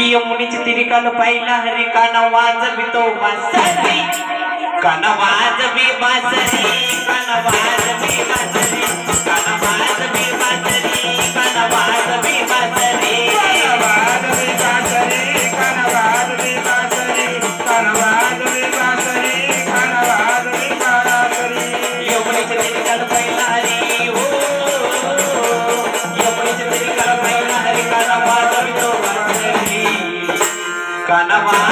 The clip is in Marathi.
यमुनीची तिरी काल पाहिला हरी काना वाजवितो बासरी काना वाजवी बासरी काना वाजवी i'm not Kanama.